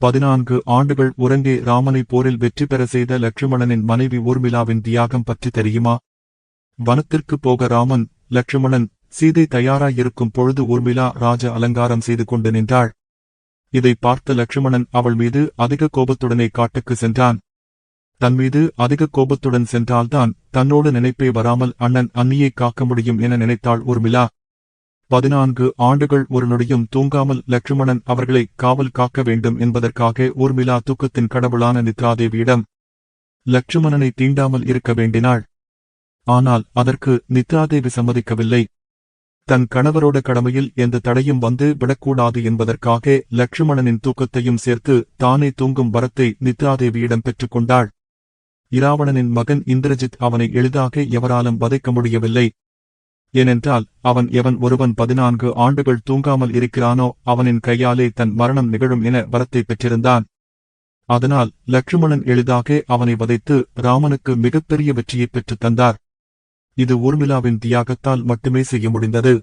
பதினான்கு ஆண்டுகள் உறங்கே ராமனை போரில் வெற்றி பெற செய்த லட்சுமணனின் மனைவி ஊர்மிளாவின் தியாகம் பற்றி தெரியுமா? வனத்திற்கு போக ராமன் லட்சுமணன் சீதை தயாராயிருக்கும் பொழுது ஊர்மிளா ராஜ அலங்காரம் செய்து கொண்டு நின்றாள். இதை பார்த்த லட்சுமணன் அவள் மீது அதிக கோபத்துடனே காட்டுக்கு சென்றான். தன் மீது அதிக கோபத்துடன் சென்றால்தான் தன்னோடு நினைப்பே வராமல் அண்ணன் அன்னியை காக்க முடியும் என நினைத்தாள் ஊர்மிளா பதினான்கு ஆண்டுகள் ஒரு நொடியும் தூங்காமல் லட்சுமணன் அவர்களை காவல் காக்க வேண்டும் என்பதற்காக ஊர்மிளா தூக்கத்தின் கடவுளான நித்ராதேவியிடம் லட்சுமணனை தீண்டாமல் இருக்க வேண்டினாள். ஆனால் அதற்கு நித்ராதேவி சம்மதிக்கவில்லை. தன் கணவரோட கடமையில் எந்த தடையும் வந்து விடக்கூடாது என்பதற்காக லட்சுமணனின் தூக்கத்தையும் சேர்த்து தானே தூங்கும் வரத்தை நித்ராதேவியிடம் பெற்றுக்கொண்டாள். இராவணனின் மகன் இந்திரஜித் அவனை எளிதாக எவராலும் வதைக்க முடியவில்லை. ஏனென்றால் அவன் எவன் ஒருவன் பதினான்கு ஆண்டுகள் தூங்காமல் இருக்கிறானோ அவனின் கையாலே தன் மரணம் நிகழும் என வரத்தை பெற்றிருந்தான். அதனால் லட்சுமணன் எளிதாக அவனை வதைத்து ராமனுக்கு மிகப்பெரிய வெற்றியைப் பெற்றுத் தந்தார். இது ஊர்மிளாவின் தியாகத்தால் மட்டுமே செய்ய முடிந்தது.